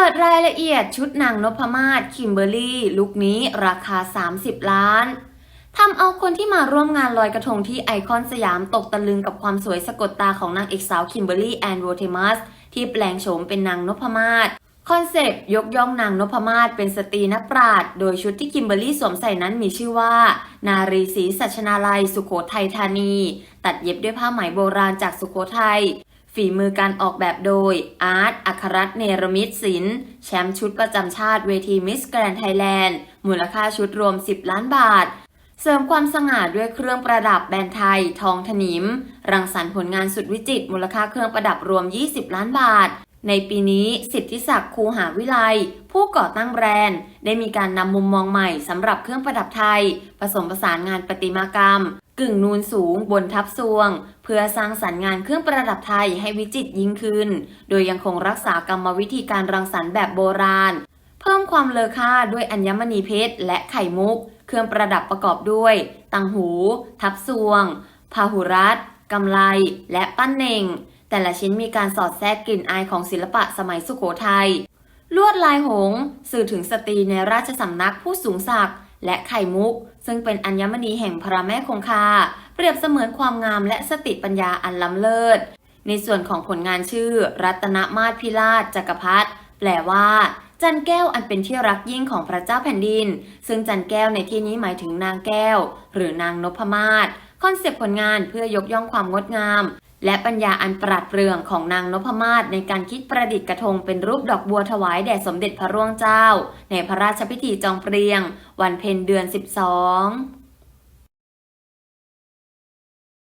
ปิดรายละเอียดชุดนางนพมาศคิมเบอร์รี่ลุคนี้ราคา 30 ล้านทำเอาคนที่มาร่วมงานลอยกระทงที่ไอคอนสยามตกตะลึงกับความสวยสะกดตาของนางเอกสาวคิมเบอร์รี่แอนด์โรเทมัสที่แปลงโฉมเป็นนางนพมาศคอนเซปต์ยกย่องนางนพมาศเป็นสตรีนักปราชญ์โดยชุดที่คิมเบอร์รี่สวมใส่นั้นมีชื่อว่า นารีศรีสัชนาลัย สุโขทัยธานี ตัดเย็บด้วยผ้าไหมโบราณจากสุโขทัย ฝีมือการออกแบบโดย อาร์ต อัครรัตน์เนรมิตศิลป์ แชมป์ชุดประจำชาติเวทีมิสแกรนไทยแลนด์ มูลค่าชุดรวม 10 ล้านบาท เสริมความสง่าด้วยเครื่องประดับแบรนด์ไทย ทองถนิม รังสรรค์ผลงานสุดวิจิตรมูลค่าเครื่องประดับรวม 20 ล้านบาท ในปีนี้สิทธิศักดิ์คูหาวิไล ผู้ก่อตั้งแบรนด์ ได้มีการนำมุมมองใหม่สำหรับเครื่องประดับไทย ผสมผสานงานประติมากรรม กึ่งนูนสูงบนทับซวง เพื่อสร้างสรรค์งานเครื่องประดับไทยให้วิจิตรยิ่งขึ้น โดยยังคงรักษากรรมวิธีการรังสรรค์แบบโบราณ เพิ่มความเลอค่าด้วยอัญมณีเพชรและไข่มุก เครื่องประดับประกอบด้วย ตังหู ทับซวงพาหุรัตกำไล และปั้นเน่ง แต่ละชิ้นมีการสอดแทรกกลิ่นอายของศิลปะสมัยสุโขทัยลวดลายหงส์สื่อถึงสตรีในราชสำนักผู้สูงศักดิ์ และไข่มุก ซึ่งเป็นอัญมณีแห่งพระแม่คงคา เปรียบเสมือนความงามและสติปัญญาอันล้ำเลิศ ในส่วนของผลงานชื่อ รัตนมาศพิราชจักรพรรดิแปลว่า จันแก้วอันเป็นที่รักยิ่งของพระเจ้าแผ่นดิน ซึ่งจันแก้วในที่นี้หมายถึงนางแก้ว หรือนางนพมาศคอนเซปต์ผลงานเพื่อยกย่องความงดงาม และปัญญาอันปราดเปรื่องของนางนพมาศในการคิดประดิษฐ์กระทงเป็นรูปดอกบัวถวายแด่สมเด็จพระร่วงเจ้า ในพระราชพิธีจองเปรียง วันเพ็ญเดือน 12